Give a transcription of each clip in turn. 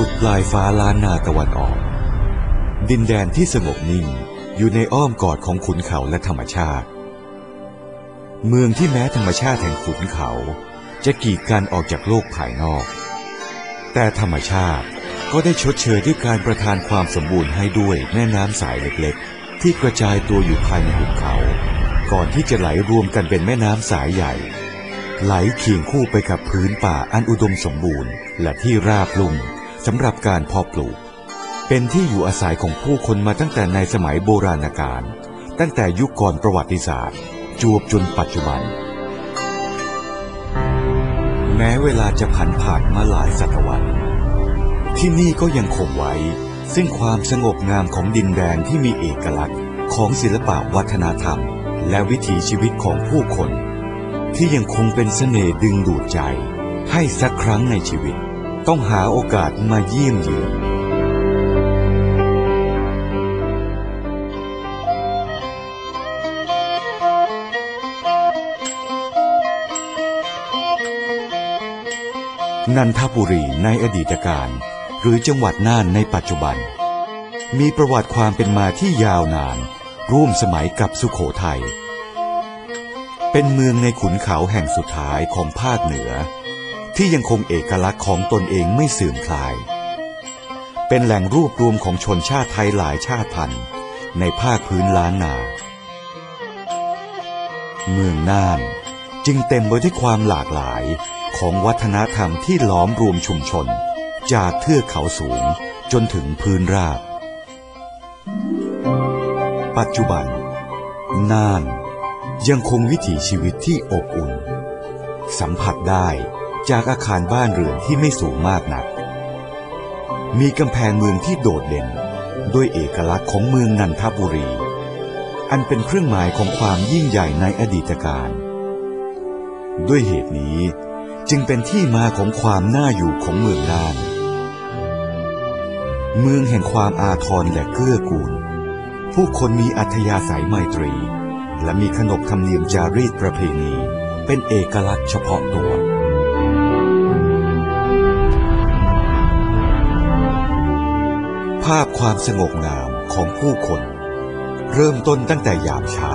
สุดปลายฟ้าล้านนาตะวันออก ดินแดนที่สงบนิ่งอยู่ในอ้อมกอดของขุนเขาและธรรมชาติ เมืองที่แม้ธรรมชาติแห่งขุนเขา จะกีดกันออกจากโลกภายนอก แต่ธรรมชาติก็ได้ชดเชยด้วยการประทานความสมบูรณ์ให้ด้วยแม่น้ำสายเล็กๆ ที่กระจายตัวอยู่ภายในหุบเขา ก่อนที่จะไหลรวมกันเป็นแม่น้ำสายใหญ่ ไหลเคียงคู่ไปกับพื้นป่าอันอุดมสมบูรณ์และที่ราบลุ่ม สำหรับการเพาะปลูก เป็นที่อยู่อาศัยของผู้คนมาตั้งแต่ในสมัยโบราณกาลตั้งแต่ยุคก่อนประวัติศาสตร์ จวบจนปัจจุบัน แม้เวลาจะผันผ่านมาหลายศตวรรษ ที่นี่ก็ยังคงไว้ ซึ่งความสงบงามของดินแดนที่มีเอกลักษณ์ของศิลปะวัฒนธรรม และวิถีชีวิตของผู้คน ที่ยังคงเป็นเสน่ห์ดึงดูดใจให้สักครั้งในชีวิต ต้องหาโอกาสมาเยี่ยมเยือนนันทบุรีในอดีตการ หรือจังหวัดน่านในปัจจุบัน มีประวัติความเป็นมาที่ยาวนาน ร่วมสมัยกับสุขโขทัยเป็นเมืองในขุนเขาแห่งสุดท้ายของภาคเหนือ ที่ยังคงเอกลักษณ์ของตนเองไม่เสื่อมคลาย เป็นแหล่งรวบรวมของชนชาติไทยหลายชาติพันธุ์ ในภาคพื้นล้านนา เมืองน่านจึงเต็มไปด้วยความหลากหลายของวัฒนธรรมที่ล้อมรวมชุมชน จากเทือกเขาสูงจนถึงพื้นราบ ปัจจุบัน น่านยังคงวิถีชีวิตที่อบอุ่น สัมผัสได้ จากอาคารบ้านเรือนที่ไม่สูงมากนัก มีกำแพงเมืองที่โดดเด่นด้วยเอกลักษณ์ของเมืองนันทบุรี อันเป็นเครื่องหมายของความยิ่งใหญ่ในอดีตการ ด้วยเหตุนี้จึงเป็นที่มาของความน่าอยู่ของเมืองน่าน เมืองแห่งความอาทรและเกื้อกูล ผู้คนมีอัธยาศัยไมตรี และมีขนบธรรมเนียมจารีตประเพณี เป็นเอกลักษณ์เฉพาะตัว ภาพความสงบงามของผู้คน เริ่มต้นตั้งแต่ยามเช้า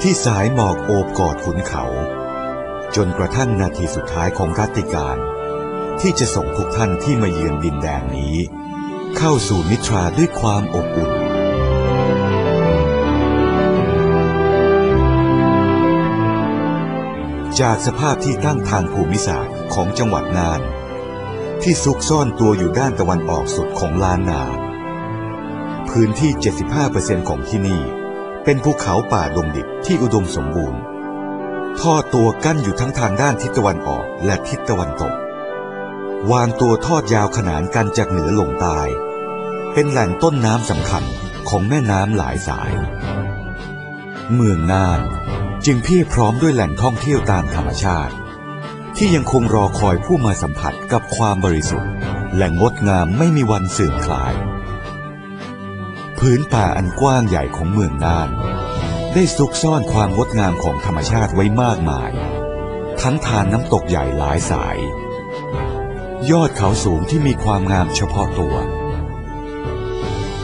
ที่สายหมอกโอบกอดขุนเขา จนกระทั่งนาทีสุดท้ายของรัตติการ ที่จะส่งทุกท่านที่มาเยือนดินแดนนี้ เข้าสู่นิทราด้วยความอบอุ่นจากสภาพที่ตั้งทางภูมิศาสตร์ของจังหวัดน่าน ที่ซุกซ่อนตัวอยู่ด้านตะวันออกสุดของลานนา พื้นที่ 75%ของที่นี่ เป็นภูเขาป่าดงดิบที่อุดมสมบูรณ์ ทอดตัวกั้นอยู่ทั้งทางด้านทิศตะวันออกและทิศตะวันตก วางตัวทอดยาวขนานกันจากเหนือลงใต้เป็นแหล่งต้นน้ำสำคัญของแม่น้ำหลายสาย เมืองน่านจึงเพียบพร้อมด้วยแหล่งท่องเที่ยวตามธรรมชาติ ที่ยังคงรอคอยผู้มาสัมผัสกับความบริสุทธิ์ และงดงามไม่มีวันเสื่อมคลาย พื้นป่าอันกว้างใหญ่ของเมืองน่าน ได้ซุกซ่อนความงดงามของธรรมชาติไว้มากมาย ทั้งทานน้ำตกใหญ่หลายสาย ยอดเขาสูงที่มีความงามเฉพาะตัว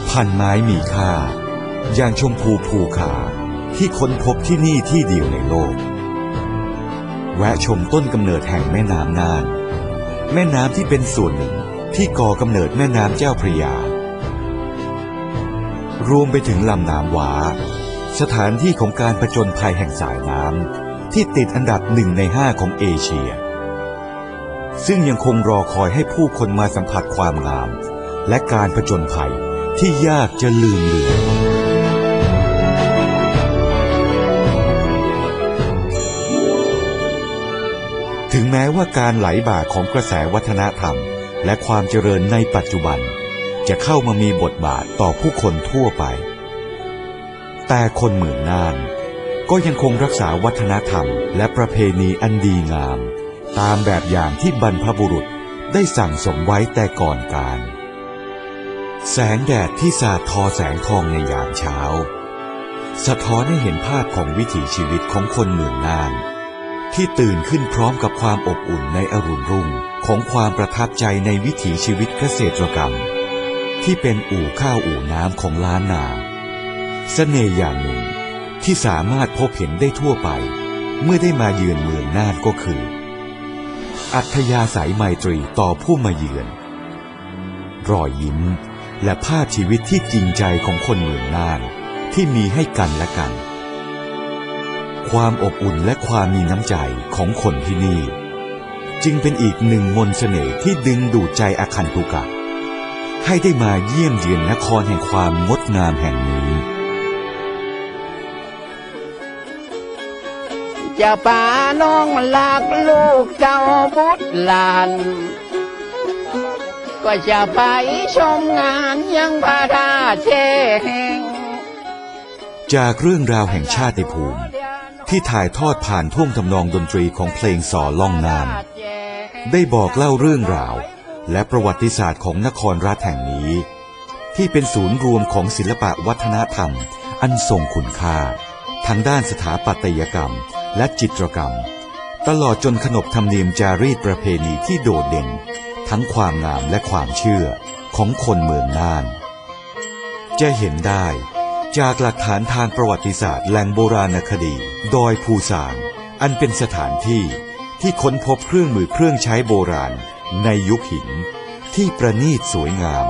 พันไม้มีค่า อย่างชมพูภูขาที่ค้นพบที่นี่ที่เดียวในโลก แวะชมต้นกำเนิดแห่งแม่น้ำน่าน แม่น้ำที่เป็นส่วนหนึ่งที่ก่อกำเนิดแม่น้ำเจ้าพระยา รวมไปถึงลำน้ำวา สถานที่ของการประจนภัยแห่งสายน้ำที่ติดอันดับหนึ่งในห้าของเอเชีย ซึ่งยังคงรอคอยให้ผู้คนมาสัมผัสความงาม และการผจญภัยที่ยากจะลืมเลือน ม้ว่าการไหลบ่าของกระแสวัฒนธรรม และความเจริญในปัจจุบัน จะเข้ามามีบทบาทต่อผู้คนทั่วไป แต่คนเมืองน่านก็ยังคงรักษาวัฒนธรรม และประเพณีอันดีงาม ตามแบบอย่างที่บรรพบุรุษได้สั่งสมไว้แต่ก่อนการ แสงแดดที่สาดทอแสงทองในยามเช้า สะท้อนให้เห็นภาพของวิถีชีวิตของคนเมืองน่าน ที่ตื่นขึ้นพร้อมกับความอบอุ่นในอรุณรุ่งของความประทับใจในวิถีชีวิตเกษตรกรรม ที่เป็นอู่ข้าวอู่น้ำของล้านนาสเสน่ห์อย่างหนึ่งที่สามารถพบเห็นได้ทั่วไป เมื่อได้มาเยือนเมืองน่านก็คือ อัธยาศัยไมตรีต่อผู้มาเยือน รอยยิ้มและภาพชีวิตที่จริงใจของคนเมืองน่านที่มีให้กันและกัน ความอบอุ่นและความมีน้ำใจของคนที่นี่ จึงเป็นอีกหนึ่งมนต์เสน่ห์ที่ดึงดูดใจอาคันตุกะ ให้ได้มาเยี่ยมเยือนนครแห่งความงดงามแห่งนี้จะป่าน้องหลักลูกเจ้าบุตรหลาน ก็จะไปชมงานยังพระธาตุเชงจากเรื่องราวแห่งชาติภูมิ ที่ถ่ายทอดผ่านท่วงทำนองดนตรีของเพลงสอล่องน้ำได้บอกเล่าเรื่องราว และประวัติศาสตร์ของนครรัฐแห่งนี้ ที่เป็นศูนย์รวมของศิลปะวัฒนธรรม อันทรงคุณค่า ทั้งด้านสถาปัตยกรรม และจิตรกรรม ตลอดจนขนบธรรมเนียมจารีตประเพณีที่โดดเด่น ทั้งความงามและความเชื่อของคนเมืองน่าน จะเห็นได้ จากหลักฐานทางประวัติศาสตร์แหล่งโบราณคดี ดอยภูสาง อันเป็นสถานที่ที่ค้นพบเครื่องมือเครื่องใช้โบราณ ในยุคหิน ที่ประณีตสวยงาม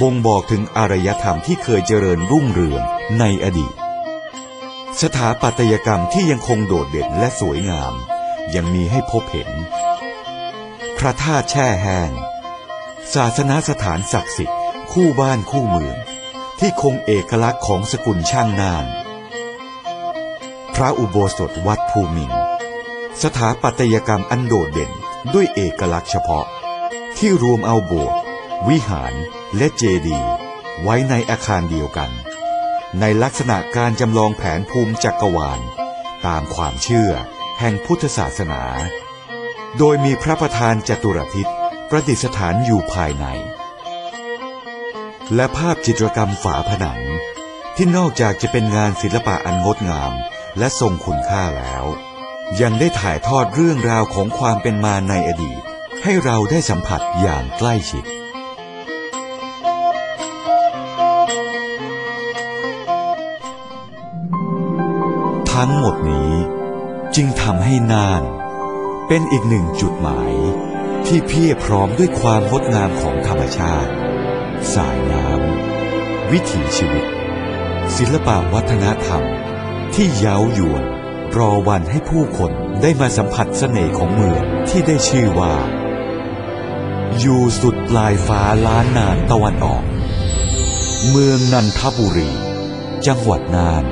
บ่งบอกถึงอารยธรรมที่เคยเจริญรุ่งเรืองในอดีต สถาปัตยกรรมที่ยังคงโดดเด่นและสวยงาม ยังมีให้พบเห็น พระธาตุแช่แห้งศาสนสถานศักดิ์สิทธิ์คู่บ้านคู่เมือง ที่คงเอกลักษณ์ของสกุลช่างนาน พระอุโบสถวัดภูมินสถาปัตยกรรมอันโดดเด่นด้วยเอกลักษณ์เฉพาะ ที่รวมเอาโบสถ์วิหารและเจดีย์ไว้ในอาคารเดียวกัน ในลักษณะการจำลองแผนภูมิจักรวาล ตามความเชื่อแห่งพุทธศาสนา โดยมีพระประธานจตุรทิศประดิษฐานอยู่ภายใน และภาพจิตรกรรมฝาผนัง ที่นอกจากจะเป็นงานศิลปะอันงดงาม และทรงคุณค่าแล้ว ยังได้ถ่ายทอดเรื่องราวของความเป็นมาในอดีต ให้เราได้สัมผัสอย่างใกล้ชิดทั้งหมดนี้จึงทำให้น่าน เป็นอีกหนึ่งจุดหมาย ที่เพียบพร้อมด้วยความงดงามของธรรมชาติ สายน้ำ วิถีชีวิต ศิลปวัฒนธรรม ที่เย้ายวน รอวันให้ผู้คนได้มาสัมผัสเสน่ห์ของเมืองที่ได้ชื่อว่า อยู่สุดปลายฟ้าล้านนานตะวันออก เมืองนันทบุรี จังหวัดน่าน